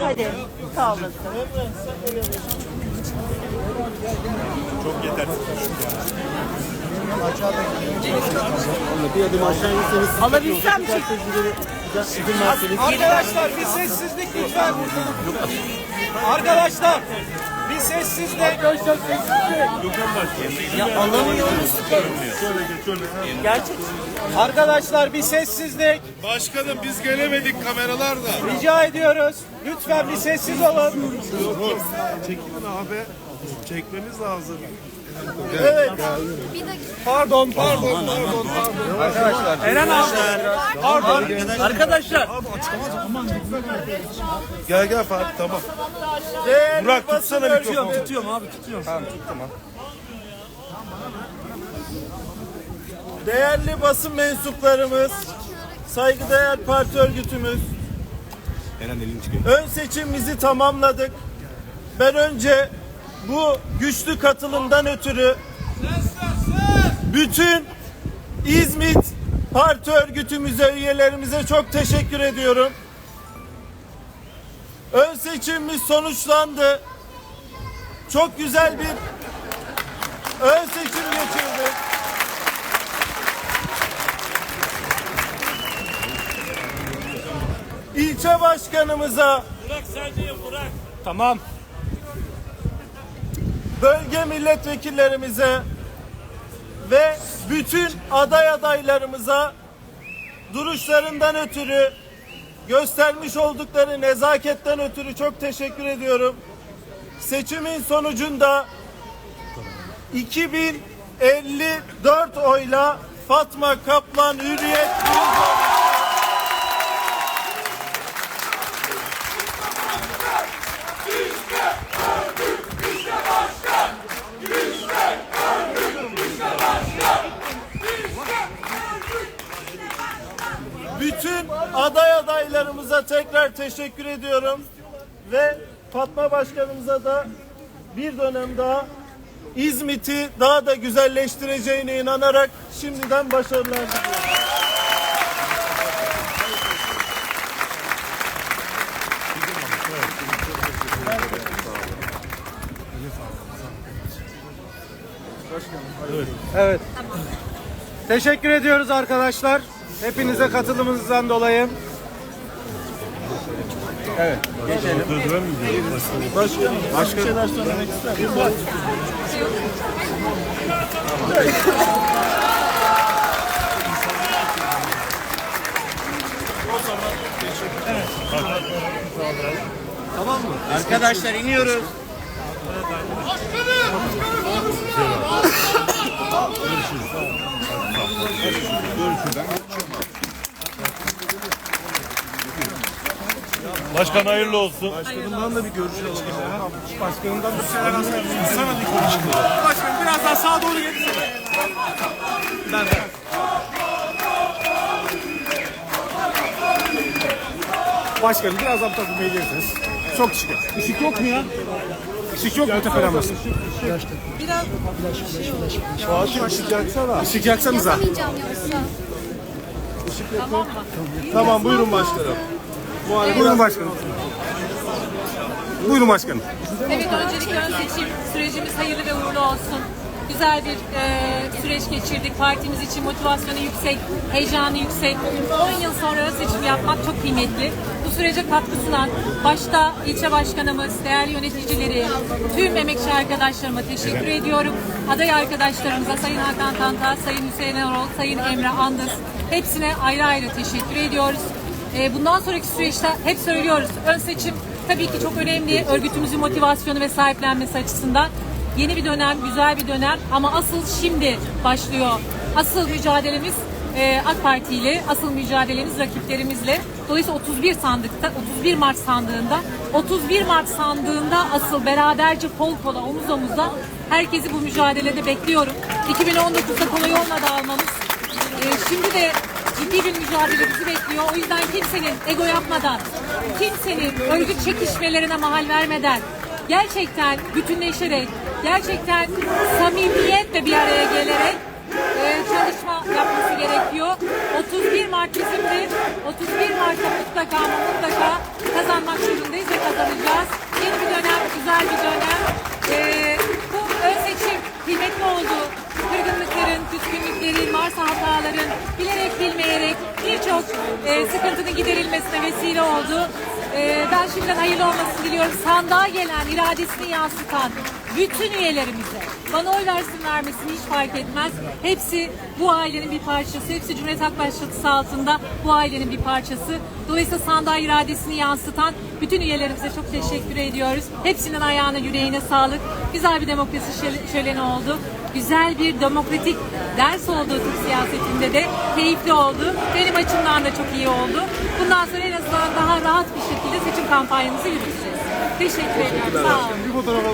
Hadi sağ olasın. Çok yetersiz. Bir adım aşağı inseniz Alabilsem sürmezseniz. Arkadaşlar bir sessizlik lütfen. Arkadaşlar bir sessizlik. Ya alamıyoruz ki. Şöyle. Gerçek. Arkadaşlar bir sessizlik. Başkanım biz gelemedik kameralarda. Rica ediyoruz. Lütfen bir sessiz olun. Çekilin abi. Çekmemiz lazım. Evet. Pardon, pardon, pardon, pardon. Arkadaşlar. Eren abi. Pardon. Arkadaşlar. Gel gel Fatih tamam. Değerli Burak tutsana mikrofonu. Tutuyorum abi tutuyorum. Değerli basın mensuplarımız, saygıdeğer parti örgütümüz, Eren elini çıkıyor. ön seçimimizi tamamladık. Ben önce bu güçlü katılımdan ötürü bütün İzmit parti örgütümüze, üyelerimize çok teşekkür ediyorum. Ön seçimimiz sonuçlandı. Çok güzel bir ön seçim geçirdik. İlçe başkanımıza Tamam. Bölge milletvekillerimize ve bütün aday adaylarımıza duruşlarından ötürü göstermiş oldukları nezaketten ötürü çok teşekkür ediyorum. Seçimin sonucunda 2054 oyla Fatma Kaplan Hürriyet Bütün aday adaylarımıza tekrar teşekkür ediyorum. Ve Fatma Başkanımıza da bir dönem daha İzmit'i daha da güzelleştireceğine inanarak şimdiden başarılar diliyorum. Evet. Teşekkür ediyoruz arkadaşlar. Hepinize katılımınızdan dolayı. Evet, geçelim. Başkanım, başka şeyler söylemek ister misiniz? Arkadaşlar iniyoruz. Başkan hayırlı olsun. Başkanımdan da bir görüş alalım. Başkanımdan bir şeyler alsın. Sana bir konuşalım. Başkanım biraz daha sağa doğru gelirsene. Ben ben. Başkanım biraz daha bu tarafa gelirsiniz. Çok yok. Işık yok mu ya? Işık yok mu tepeden basın? Fatih ışık yaksana. Işık yaksanıza. Yapamayacağım yoksa. Tamam buyurun başkanım. Buyurun başkanım. Buyurun başkanım. Evet öncelikle ön seçim sürecimiz hayırlı ve uğurlu olsun. Güzel bir e, süreç geçirdik. Partimiz için motivasyonu yüksek, heyecanı yüksek. 10 yıl sonra ön seçim yapmak çok kıymetli. Bu sürece katkı sunan başta ilçe başkanımız, değerli yöneticileri, tüm emekçi arkadaşlarıma teşekkür ediyorum. Aday arkadaşlarımıza Sayın Hakan Tanta, Sayın Hüseyin Erol, Sayın Emre Andız hepsine ayrı ayrı teşekkür ediyoruz. E, bundan sonraki süreçte hep söylüyoruz. Ön seçim tabii ki çok önemli. Örgütümüzün motivasyonu ve sahiplenmesi açısından. Yeni bir dönem, güzel bir dönem ama asıl şimdi başlıyor. Asıl mücadelemiz e, AK Parti ile, asıl mücadelemiz rakiplerimizle. Dolayısıyla 31 sandıkta, 31 Mart sandığında, 31 Mart sandığında asıl beraberce kol kola, omuz omuza herkesi bu mücadelede bekliyorum. 2019'da kolay olmadı almamız. E, şimdi de ciddi bir mücadele bizi bekliyor. O yüzden kimsenin ego yapmadan, kimsenin örgüt çekişmelerine mahal vermeden, gerçekten bütünleşerek, gerçekten samimiyetle bir araya gelerek e, çalışma yapması gerekiyor. 31 Mart bizimdir. 31 Mart'ta mutlaka ama mutlaka kazanmak zorundayız ve kazanacağız. E, sıkıntının giderilmesine vesile oldu. E, ben şimdiden hayırlı olmasını diliyorum. Sandığa gelen, iradesini yansıtan bütün üyelerimize, bana oy versin vermesin hiç fark etmez. Hepsi bu ailenin bir parçası. Hepsi Cumhuriyet Halk çatısı altında bu ailenin bir parçası. Dolayısıyla sandığa iradesini yansıtan bütün üyelerimize çok teşekkür ediyoruz. Hepsinin ayağına yüreğine sağlık. Güzel bir demokrasi şöle- şöleni oldu. Güzel bir demokratik ders oldu Türk siyasetinde de. Keyifli oldu. Benim açımdan da çok iyi oldu. Bundan sonra en azından daha rahat bir şekilde seçim kampanyamızı yürüteceğiz. Teşekkür ediyorum. Sağ olun. Bir fotoğraf